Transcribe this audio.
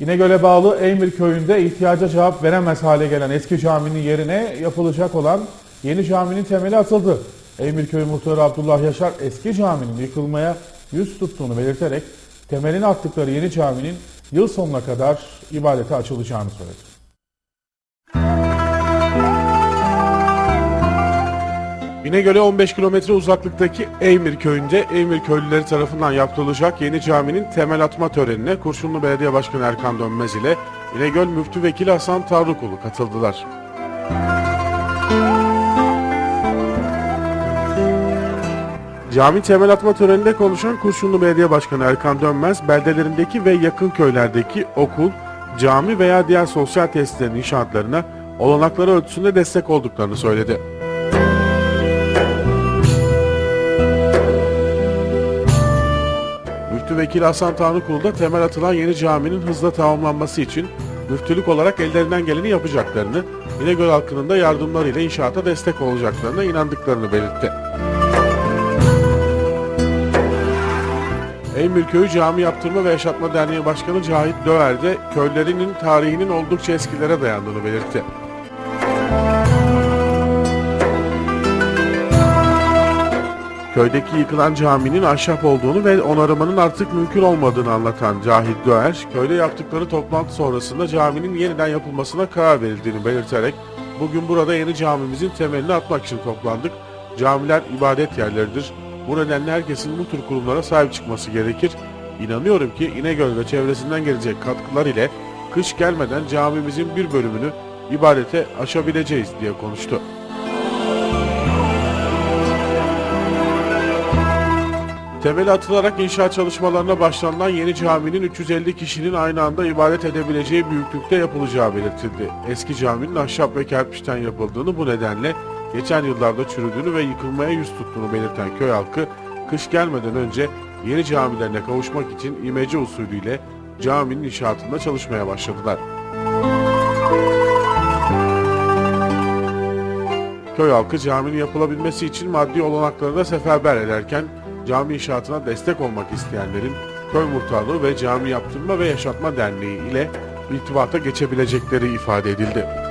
İnegöl'e bağlı Eymir köyünde ihtiyaca cevap veremez hale gelen eski caminin yerine yapılacak olan yeni caminin temeli atıldı. Eymir Köyü Muhtarı Abdullah Yaşar eski caminin yıkılmaya yüz tuttuğunu belirterek temelini attıkları yeni caminin yıl sonuna kadar ibadete açılacağını söyledi. İnegöl'e 15 kilometre uzaklıktaki Eymir köyünde Eymir köylüleri tarafından yaptırılacak yeni caminin temel atma törenine Kurşunlu Belediye Başkanı Erkan Dönmez ile İnegöl Müftü Vekili Hasan Tarlıkulu katıldılar. Cami temel atma töreninde konuşan Kurşunlu Belediye Başkanı Erkan Dönmez, beldelerindeki ve yakın köylerdeki okul, cami veya diğer sosyal tesislerin inşaatlarına olanakları ölçüsünde destek olduklarını söyledi. Vekili Hasan Tanrıkulu da temel atılan yeni caminin hızla tamamlanması için müftülük olarak ellerinden geleni yapacaklarını, İnegöl halkının da yardımlarıyla inşaata destek olacaklarına inandıklarını belirtti. Eymür Köyü Cami Yaptırma ve Yaşatma Derneği Başkanı Cahit Döver de köylerinin tarihinin oldukça eskilere dayandığını belirtti. Köydeki yıkılan caminin ahşap olduğunu ve onarımının artık mümkün olmadığını anlatan Cahit Döer, köyde yaptıkları toplantı sonrasında caminin yeniden yapılmasına karar verildiğini belirterek, bugün burada yeni camimizin temelini atmak için toplandık. Camiler ibadet yerleridir. Bu nedenle herkesin bu tür kurumlara sahip çıkması gerekir. İnanıyorum ki İnegöl ve çevresinden gelecek katkılar ile kış gelmeden camimizin bir bölümünü ibadete aşabileceğiz diye konuştu. Temeli atılarak inşaat çalışmalarına başlanılan yeni caminin 350 kişinin aynı anda ibadet edebileceği büyüklükte yapılacağı belirtildi. Eski caminin ahşap ve kerpiçten yapıldığını bu nedenle geçen yıllarda çürüdüğünü ve yıkılmaya yüz tuttuğunu belirten köy halkı, kış gelmeden önce yeni camilerine kavuşmak için imece usulüyle caminin inşaatında çalışmaya başladılar. Köy halkı caminin yapılabilmesi için maddi olanakları da seferber ederken cami inşaatına destek olmak isteyenlerin köy muhtarlığı ve cami yaptırma ve yaşatma derneği ile irtibata geçebilecekleri ifade edildi.